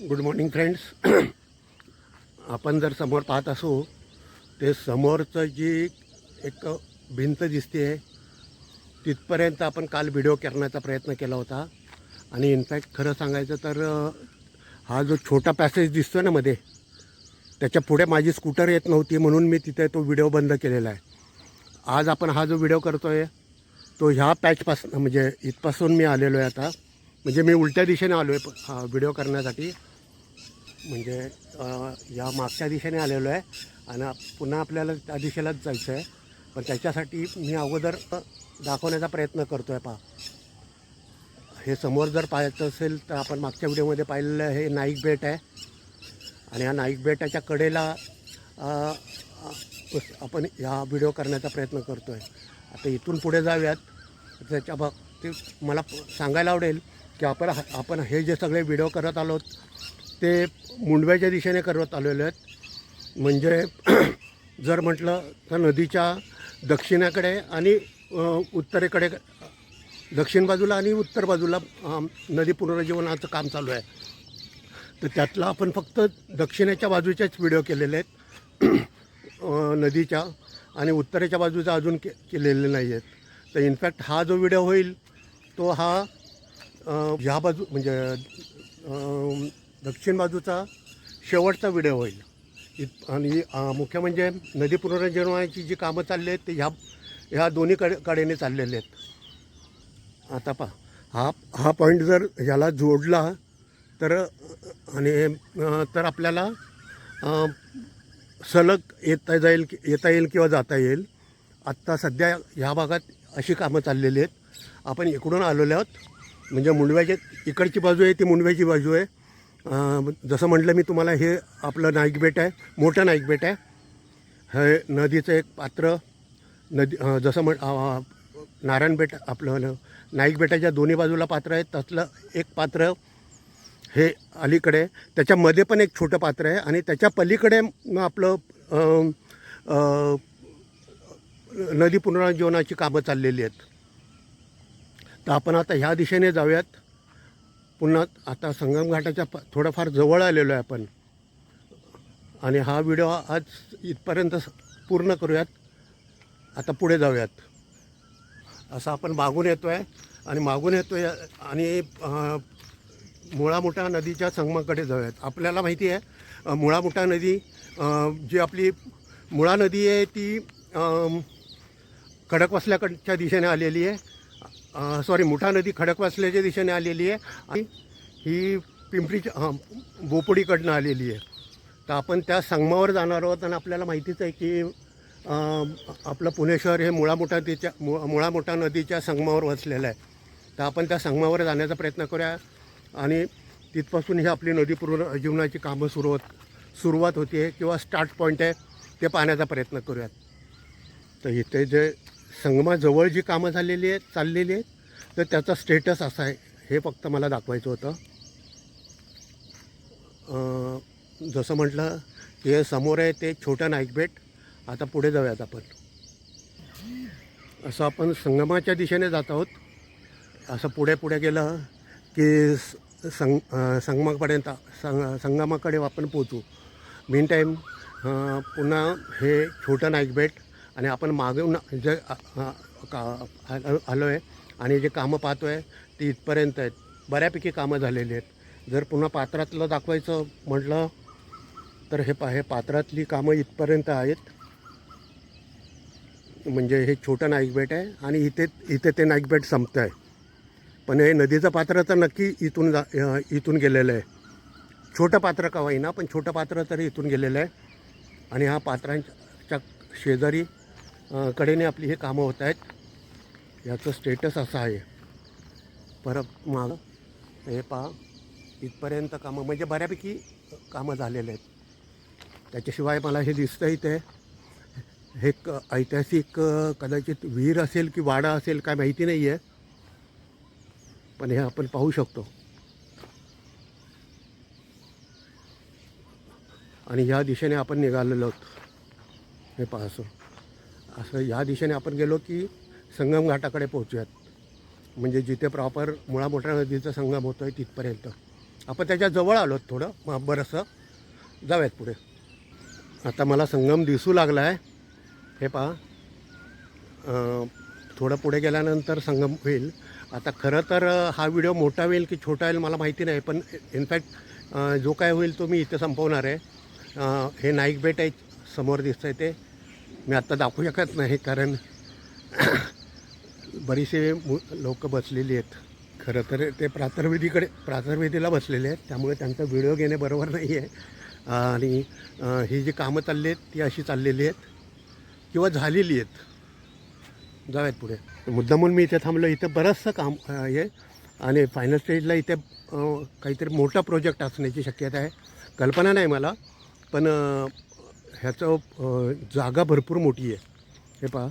Good morning friends आपण जर समोर पाहत असू ते समोरचं जी एक भिंत दिसते आहे तिथपर्यंत आपण काल व्हिडिओ करण्याचा प्रयत्न केला होता. आणि इनफॅक्ट खरं सांगायचं तर हा जो छोटा पॅसेज दिसतो ना मध्ये त्याच्या पुढे माझी स्कूटर येत नव्हती म्हणून मी तिथे तो व्हिडिओ बंद केलेला आहे. आज आपण हा जो व्हिडिओ करतो आहे तो ह्या पॅचपासून म्हणजे इथपासून मी आलेलो आहे आता. म्हणजे मी उलट्या दिशेने आलो आहे हा व्हिडिओ करण्यासाठी. म्हणजे या मागच्या दिशेने आलेलो आहे आणि पुन्हा आपल्याला त्या दिशेलाच जायचं आहे. पण त्याच्यासाठी मी अगोदर दाखवण्याचा प्रयत्न करतो आहे पहा. हे समोर जर पाहायचं असेल तर आपण मागच्या व्हिडिओमध्ये पाहिलेलं हे नाईक बेट आहे. आणि या नाईक बेटाच्या कडेला आपण ह्या व्हिडिओ करण्याचा प्रयत्न करतो आहे आता इथून पुढे जाऊयात. त्याच्या बाबतीत मला सांगायला आवडेल की आपण आपण हे जे सगळे व्हिडिओ करत आलो ते मुंडव्याच्या दिशेने करत आलेले आहेत. म्हणजे जर म्हटलं तर नदीच्या दक्षिणेकडे आणि उत्तरेकडे दक्षिण बाजूला आणि उत्तर बाजूला नदी पुनरुज्जीवनाचं काम चालू आहे. तर त्यातला आपण फक्त दक्षिणेच्या बाजूच्याच व्हिडिओ केलेले आहेत. नदीच्या आणि उत्तरेच्या बाजूचा अजून के केलेले नाही आहेत. तर इनफॅक्ट हा जो व्हिडिओ होईल तो हा ह्या बाजू म्हणजे दक्षिण बाजूचा शेवटचा व्हिडिओ होईल. इत आणि मुख्य म्हणजे नदी पुनरुज्जीवनाची जी कामं चालली आहेत ते ह्या ह्या दोन्ही कडे कडेने चाललेले आहेत. आता पहा हा हा पॉईंट जर ह्याला जोडला तर आणि तर आपल्याला सलग येता जाईल येता येईल किंवा जाता येईल. आत्ता सध्या ह्या भागात अशी कामं चाललेली आहेत. आपण इकडून आलेलो आहोत. म्हणजे मुंडव्याच्या इकडची बाजू आहे ती मुंडव्याची बाजू आहे. जसं म्हटलं मी तुम्हाला हे आपलं नाईक बेट आहे मोठं नाईक बेट आहे. हे नदीचं एक पात्र नदी जसं म्हण नारायण बेट आपलं नाईक बेटाच्या दोन्ही बाजूला पात्र आहे त्यातलं एक पात्र हे अलीकडे त्याच्यामध्ये पण एक छोटं पात्र आहे आणि त्याच्या पलीकडे आपलं नदी पुनरुज्जीवनाची कामं चाललेली आहेत. तर आपण आता ह्या दिशेने जाऊयात. पुन्हा आता संगम घाटाच्या प थोडंफार जवळ आलेलो आहे आपण. आणि हा व्हिडिओ आज इथपर्यंत स- पूर्ण करूयात. आता पुढे जाऊयात. असं आपण मागून येतो आहे आणि मागून येतो आहे आणि मुळामुठा नदीच्या संगमाकडे जाऊयात. आपल्याला माहिती आहे मुळामुठा नदी जी आपली मुळा नदी आहे ती अम, खडकवासल्याकडच्या दिशेने आलेली आहे. सॉरी मुठा नदी खडकवासल्याच्या दिशेने आलेली आहे आणि ही पिंपरीच्या हां आलेली आहे. तर आपण त्या संगमावर जाणार आहोत आणि आपल्याला माहितीच आहे की आपलं पुणे शहर हे मुळामुठा तिच्या मु मुळामुठा नदीच्या संगमावर वसलेलं आहे. तर आपण त्या संगमावर जाण्याचा प्रयत्न करूया आणि तिथपासून ही आपली नदी जीवनाची कामं सुरू होत सुरुवात होती आहे किंवा स्टार्ट पॉईंट आहे ते पाहण्याचा प्रयत्न करूयात. तर इथे जे संगमाजवळ जी कामं झालेली आहेत चाललेली आहेत तर त्याचा स्टेटस असा आहे. हे फक्त मला दाखवायचं होतं. जसं म्हटलं की हे समोर आहे ते छोटं नाईकबेट आता पुढे जाऊयात आपण. असं आपण संगमाच्या दिशेने जात आहोत. असं पुढे पुढे गेलं की स- संग संगमापर्यंत संग संगमाकडे आपण पोचू मेन टाईम पुन्हा हे छोटं नाईकबेट आणि आपण मागून जे का- आलो आलो आहे आणि जे कामं पाहतो आहे ती इथपर्यंत आहेत. बऱ्यापैकी कामं झालेली आहेत. जर पुन्हा पात्रातलं दाखवायचं म्हटलं तर हे पा हे पात्रातली कामं इथपर्यंत आहेत. म्हणजे हे छोटं नाईक बेट आहे आणि इथे इथे ते नाईक बेट संपतं आहे पण हे नदीचं पात्र तर नक्की इथून जा इथून गेलेलं आहे. छोटं पात्र का होईना पण छोटं पात्र तरी इथून गेलेलं आहे. आणि ह्या पात्रांच्या शेजारी कडेने आपली हे कामं होत आहेत. याचं स्टेटस असं आहे. परत माग हे पहा इथपर्यंत कामं म्हणजे बऱ्यापैकी कामं झालेले आहेत. त्याच्याशिवाय मला हे दिसतं इथे. हे एक ऐतिहासिक कदाचित विहीर असेल की वाडा असेल काय माहिती नाही आहे पण हे आपण पाहू शकतो. आणि ह्या दिशेने आपण निघालेलो आहोत. हे पहा असं ह्या दिशेने आपण गेलो की संगम घाटाकडे पोहोचूयात. म्हणजे जिथे प्रॉपर मुळा मोठ्या नदीचा संगम होतो आहे तिथपर्यंत. आपण त्याच्याजवळ आलो थोडं मग बरंचसं जाऊयात पुढे. आता मला संगम दिसू लागला आहे हे पहा. थोडं पुढे गेल्यानंतर संगम होईल. आता खरं तर हा व्हिडिओ मोठा होईल की छोटा होईल मला माहिती नाही पण इनफॅक्ट जो काय होईल तो मी इथे संपवणार आहे. हे नाईक बेट आहे समोर दिसतं आहे ते. मी आत्ता दाखवू शकत नाही कारण बरीचसे लोक बसलेली आहेत. खरं तर ते प्रातर्विधीकडे प्रातर्वेदीला बसलेले आहेत त्यामुळे त्यांचा व्हिडिओ घेणे बरोबर नाही आहे. आणि ही जी कामं चालली आहेत ती अशी चाललेली आहेत किंवा झालेली आहेत. जाऊयात पुढे. मुद्दामून मी इथे थांबलो इथे बरंचसं काम आहे आणि फायनल स्टेजला इथे काहीतरी मोठा प्रोजेक्ट असण्याची शक्यता आहे. कल्पना नाही मला पण ह्याचं जागा भरपूर मोठी आहे. हे पहा.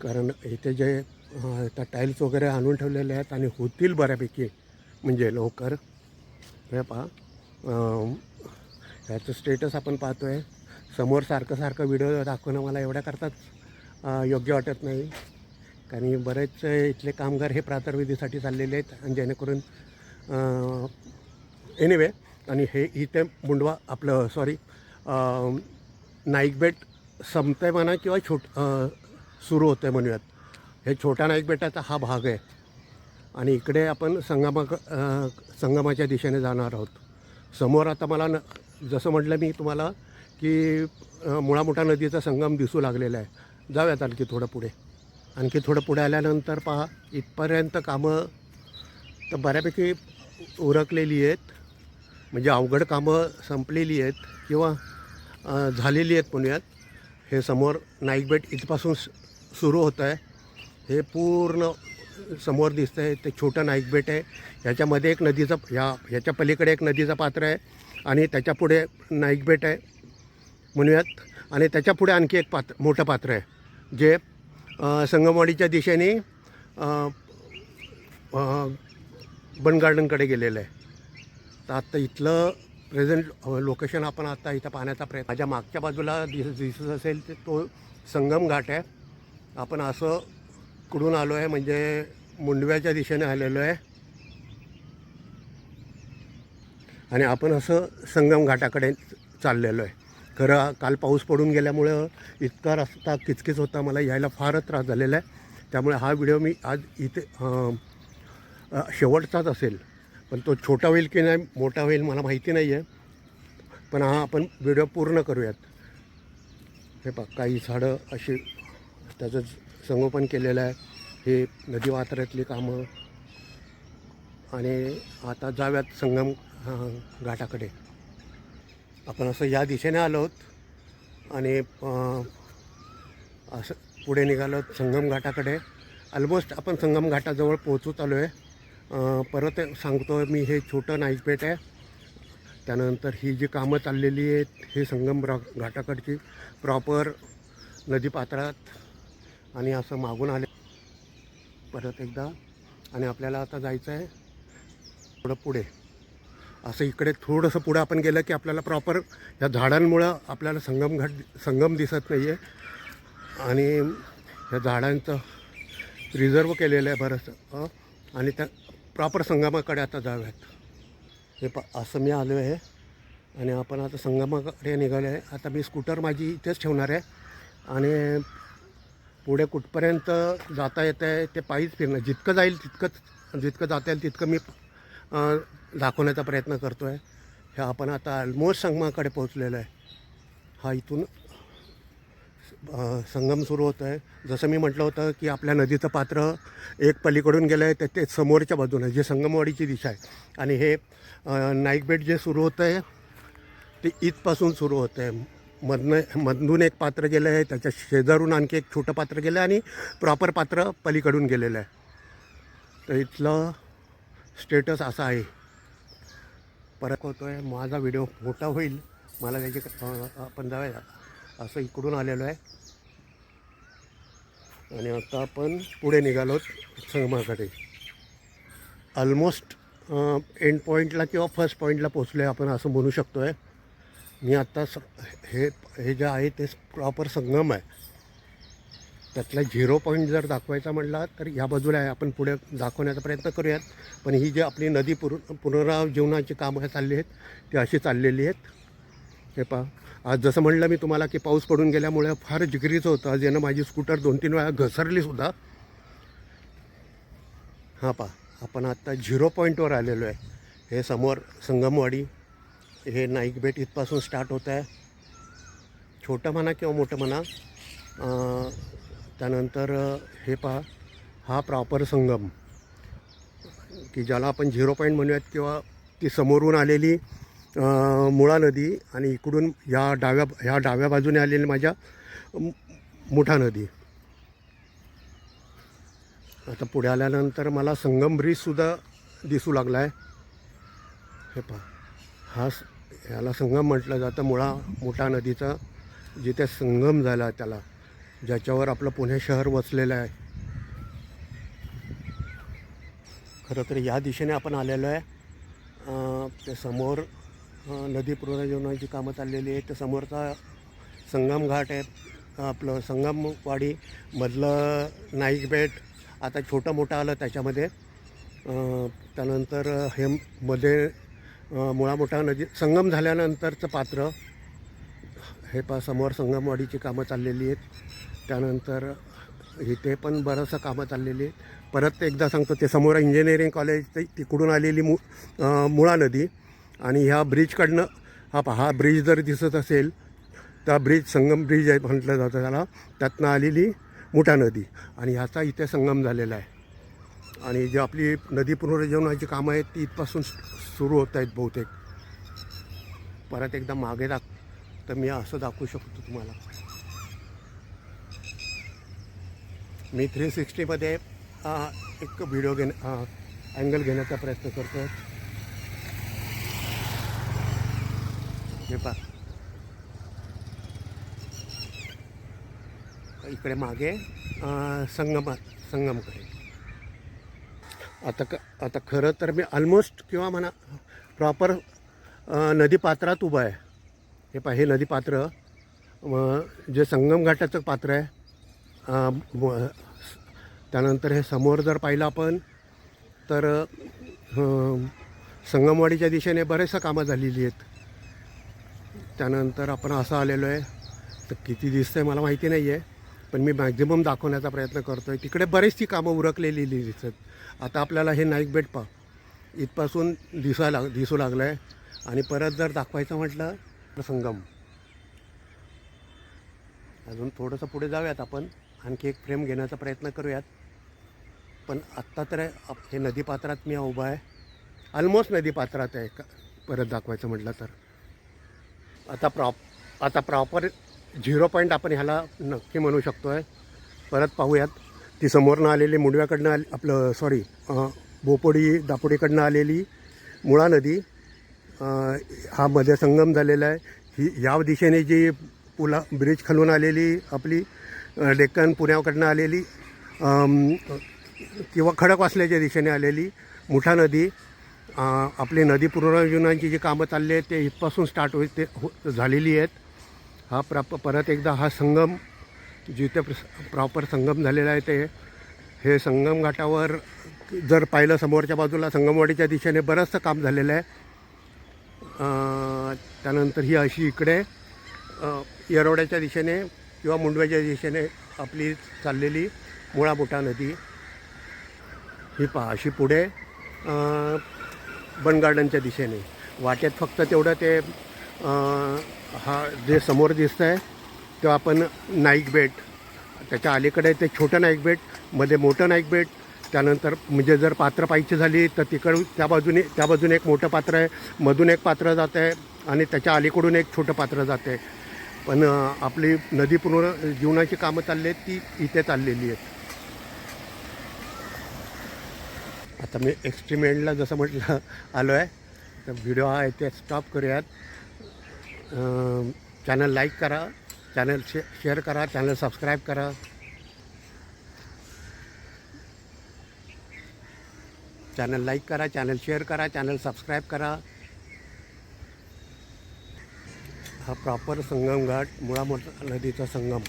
कारण इथे जे आता त्या टाईल्स वगैरे आणून ठेवलेले आहेत आणि होतील बऱ्यापैकी म्हणजे लवकर. हे पहा. ह्याचं स्टेटस आपण पाहतो आहे समोर सारखं सारखं व्हिडिओ दाखवणं मला एवढ्या करताच योग्य वाटत नाही. कारण बरेच इथले कामगार हे प्रातर्विधीसाठी चाललेले आहेत आणि जेणेकरून एनिवे आणि हे इथे मुंडवा आपलं सॉरी नाईक बेट आहे म्हणा किंवा छोट सुरू होतं आहे म्हणूयात. हे छोट्या नाईक बेटाचा हा भाग आहे. आणि इकडे आपण संगमा संगमाच्या दिशेने जाणार आहोत. समोर आता मला न जसं म्हटलं मी तुम्हाला की मुळामोठा मुळामुठा नदीचा संगम दिसू लागलेला आहे. जाऊयात आणखी थोडं पुढे. आणखी थोडं पुढे आल्यानंतर पहा इथपर्यंत कामं तर बऱ्यापैकी उरकलेली आहेत. म्हणजे अवघड कामं संपलेली आहेत. किंवा झालेली आहेत पुण्यात. हे समोर नाईक बेट इथपासून सुरू होतं आहे. हे पूर्ण समोर दिसतं आहे. ते छोटं नाईक बेट आहे. ह्याच्यामध्ये एक नदीचं ह्या ह्याच्या पलीकडे एक नदीचं पात्र आहे आणि त्याच्यापुढे नाईकबेट नाईक बेट आहे म्हणूयात. आणि त्याच्यापुढे आणखी एक पात्र मोठं पात्र आहे जे संगमवाडीच्या दिशेने बन गार्डनकडे गेलेलं आहे. तर आत्ता इथलं प्रेझेंट लोकेशन आपण आता इथं पाहण्याचा प्रयत्न माझ्या मागच्या बाजूला दिस दिसत असेल तर तो संगम घाट आहे. आपण असं कुठून आलो आहे म्हणजे मुंडव्याच्या दिशेने आलेलो आहे. आणि आपण असं संगम घाटाकडे चाललेलो आहे. खरं काल पाऊस पडून गेल्यामुळं इतका रस्ता किचकिच होता मला यायला फारच त्रास झालेला आहे. त्यामुळे हा व्हिडिओ मी आज इथे शेवटचाच असेल. पण तो छोटा होईल की नाही मोठा होईल मला माहिती नाही आहे पण हा आपण व्हिडिओ पूर्ण करूयात. हे पा काही झाडं अशी त्याचं संगोपन केलेलं आहे. हे नदी वात्रातली कामं आणि आता जाऊयात संगम घाटाकडे. आपण असं या दिशेने आलो आहोत आणि असं पुढे निघालो आहोत संगम घाटाकडे. ऑलमोस्ट आपण संगम घाटाजवळ पोहोचूच आलो आहे. परत सांगतो मी हे छोटं नाईकपेठ आहे. त्यानंतर ही जी कामं चाललेली आहेत हे संगम रा घाटाकडची प्रॉपर नदीपात्रात आणि असं मागून आले. परत एकदा आणि आपल्याला आता जायचं आहे थोडं पुढे. असं इकडे थोडंसं पुढं आपण गेलं की आपल्याला प्रॉपर ह्या झाडांमुळं आपल्याला संगम घाट संगम दिसत नाही आहे आणि ह्या झाडांचं रिझर्व केलेलं आहे बरंचसं. आणि त्या प्रॉपर संगमाकडे आता जाऊयात. हे प असं मी आलो आहे आणि आपण आता संगमाकडे निघालो आहे आता मी स्कूटर माझी इथेच ठेवणार आहे. आणि पुढे कुठपर्यंत जाता येत आहे ते पायीच फिरणं जितकं जाईल तितकंच जितकं जाता येईल तितकं मी दाखवण्याचा प्रयत्न करतो आहे हे आपण आता ऑलमोस्ट संगमाकडे पोहोचलेलो आहे. हा इथून संगम सुरू होतं आहे. जसं मी म्हटलं होतं की आपल्या नदीचं पात्र एक पलीकडून गेलं आहे तर ते समोरच्या बाजूनं जे संगमवाडीची दिशा आहे. आणि हे नाईकबेट जे सुरू होतं आहे ते इथपासून सुरू होतं आहे मधनं मधून एक पात्र गेलं आहे त्याच्या शेजारून आणखी एक छोटं पात्र गेलं आहे आणि प्रॉपर पात्र पलीकडून गेलेलं आहे. तर इथलं स्टेटस असा आहे. परत होतो आहे माझा व्हिडिओ मोठा होईल. मला त्याची पण आपण जाऊया. असं इकडून आलेलो आहे. आणि आता आपण पुढे निघालो संगमाकडे ऑलमोस्ट एंड पॉईंटला किंवा फर्स्ट पॉईंटला पोचलो आहे आपण असं म्हणू शकतो आहे मी आत्ता स हे हे जे आहे ते प्रॉपर संगम आहे. त्यातला झिरो पॉईंट जर दाखवायचा म्हटला तर ह्या बाजूला आहे. आपण पुढे दाखवण्याचा प्रयत्न करूयात. पण ही जी आपली नदी पुर पुनरावजीवनाची कामं चालली आहेत ती अशी चाललेली आहेत. हे पहा आज जसं म्हणलं मी तुम्हाला की पाऊस पडून गेल्यामुळे फार जिगरीचं होतं. आज यानं माझी स्कूटर दोन तीन वेळा घसरलीसुद्धा हां पहा आपण आत्ता झिरो पॉईंटवर आलेलो आहे. हे समोर संगमवाडी हे नाईक बेट इथपासून स्टार्ट होत आहे. छोटं म्हणा किंवा मोठं म्हणा त्यानंतर हे पहा हा प्रॉपर संगम की ज्याला आपण झिरो पॉईंट म्हणूयात किंवा ती समोरून आलेली मुळा नदी आणि इकडून ह्या डाव्या ह्या डाव्या बाजूने आलेली माझ्या मुठा नदी. आता पुढे आल्यानंतर मला संगम ब्रिजसुद्धा दिसू लागला आहे हे पहा. हा स- संगम म्हटलं जातं मुळा मुठा नदीचा जिथे संगम झाला त्याला ज्याच्यावर आपलं पुणे शहर वसलेलं आहे. खरं तर या दिशेने आपण आलेलो आहे. ते समोर नदी पुनरुज्जीवनाची कामं चाललेली आहेत. तर समोरचा संगम घाट आहे. आपलं संगमवाडी मधलं नाईक बेट आता छोटं मोठं आलं त्याच्यामध्ये. त्यानंतर हे मध्ये मुळामोठा नदी संगम झाल्यानंतरचं पात्र. हे पा समोर संगमवाडीची कामं चाललेली आहेत. त्यानंतर इथे पण बरंचसं कामं चाललेली आहेत. परत एकदा सांगतो ते समोर इंजिनिअरिंग कॉलेज ते तिकडून आलेली मु मुळा नदी. आणि ह्या ब्रिजकडनं हा पहा हा ब्रिज जर दिसत असेल त्या ब्रिज संगम ब्रिज आहे म्हटलं जातं त्याला. त्यातनं आलेली मुठा नदी. आणि ह्याचा इथे संगम झालेला आहे. आणि जी आपली नदी पुनरुज्जीवनाची कामं आहेत ती इथपासून सुरू होत आहेत बहुतेक. परत एकदा मागे दाख तर मी असं दाखवू शकतो तुम्हाला. मी थ्री सिक्स्टीमध्ये एक व्हिडिओ घेण्या अँगल घेण्याचा प्रयत्न करतो हे पा इकडे मागे संगमात संगमकडे आता क आता खरं तर मी ऑलमोस्ट किंवा म्हणा प्रॉपर नदीपात्रात उभं उभा आहे. हे पहा हे नदीपात्र मग जे संगम घाटाचं पात्र आहे त्यानंतर हे समोर जर पाहिलं आपण तर संगमवाडीच्या दिशेने बरेचसं कामं झालेली आहेत. त्यानंतर आपण असं आलेलो आहे. तर किती दिसतं आहे मला माहिती नाही आहे पण मी मॅक्झिमम दाखवण्याचा प्रयत्न करतो आहे तिकडे बरीचशी कामं उरकलेली दिसत. आता आपल्याला हे नाईक बेट पा इथपासून दिसायला दिसू लागलं आहे आणि परत जर दाखवायचं म्हटलं तर संगम. अजून थोडंसं पुढे जाऊयात आपण. आणखी एक फ्रेम घेण्याचा प्रयत्न करूयात. पण आत्ता तर आप- हे नदीपात्रात मी उभा आहे. ऑलमोस्ट नदीपात्रात आहे का परत दाखवायचं म्हटलं तर. आता प्रॉप आता प्रॉपर झिरो पॉईंट आपण ह्याला नक्की म्हणू शकतो आहे परत पाहूयात. ती समोरनं आलेली मुंडव्याकडनं आली आपलं सॉरी बोपोडी दापोडीकडनं आलेली मुळा नदी हा मध्ये संगम झालेला आहे. ही या दिशेने जी पुला ब्रिज खालून आलेली आपली डेक्कन पुण्याकडनं आलेली किंवा किंवा खडकवासल्याच्या दिशेने आलेली मुठा नदी आपली नदी पुनरुज्जीवनाची जी कामं चालली आहेत ते इथपासून स्टार्ट होईल ते हो झालेली आहेत. हा प्राप परत एकदा हा संगम जिथे प्रॉपर संगम झालेला आहे ते हे संगम घाटावर जर पाहिलं समोरच्या बाजूला संगमवाडीच्या दिशेने बरंचसं काम झालेलं आहे. त्यानंतर ही अशी इकडे येरवड्याच्या दिशेने किंवा मुंडव्याच्या दिशेने आपली चाललेली मुळा नदी. ही पहा अशी पुढे बन गार्डनच्या दिशेने. वाटेत फक्त तेवढं ते हा जे समोर दिसतं आहे तो आपण नाईक बेट त्याच्या अलीकडे ते छोटं नाईक बेटमध्ये मोठं नाईक बेट त्यानंतर म्हणजे जर पात्र पाहिजे झाली तर तिकडून त्या बाजूने त्या बाजूने एक मोठं पात्र आहे मधून एक पात्र जात आहे आणि त्याच्या अलीकडून एक छोटं पात्र जात आहे. पण आपली नदी पुनर्जीवनाची कामं चालली आहेत ती इथे चाललेली आहेत. आता मी एक्स्ट्रीम एंडला जसं म्हटलं आलो आहे तर व्हिडिओ हा इथे स्टॉप करूयात. चॅनल लाईक करा चॅनल शे शेअर करा चॅनल सबस्क्राईब करा. चॅनल लाईक करा चॅनल शेअर करा चॅनल सबस्क्राईब करा. हा प्रॉपर संगम घाट मुळा नदीचा संगम.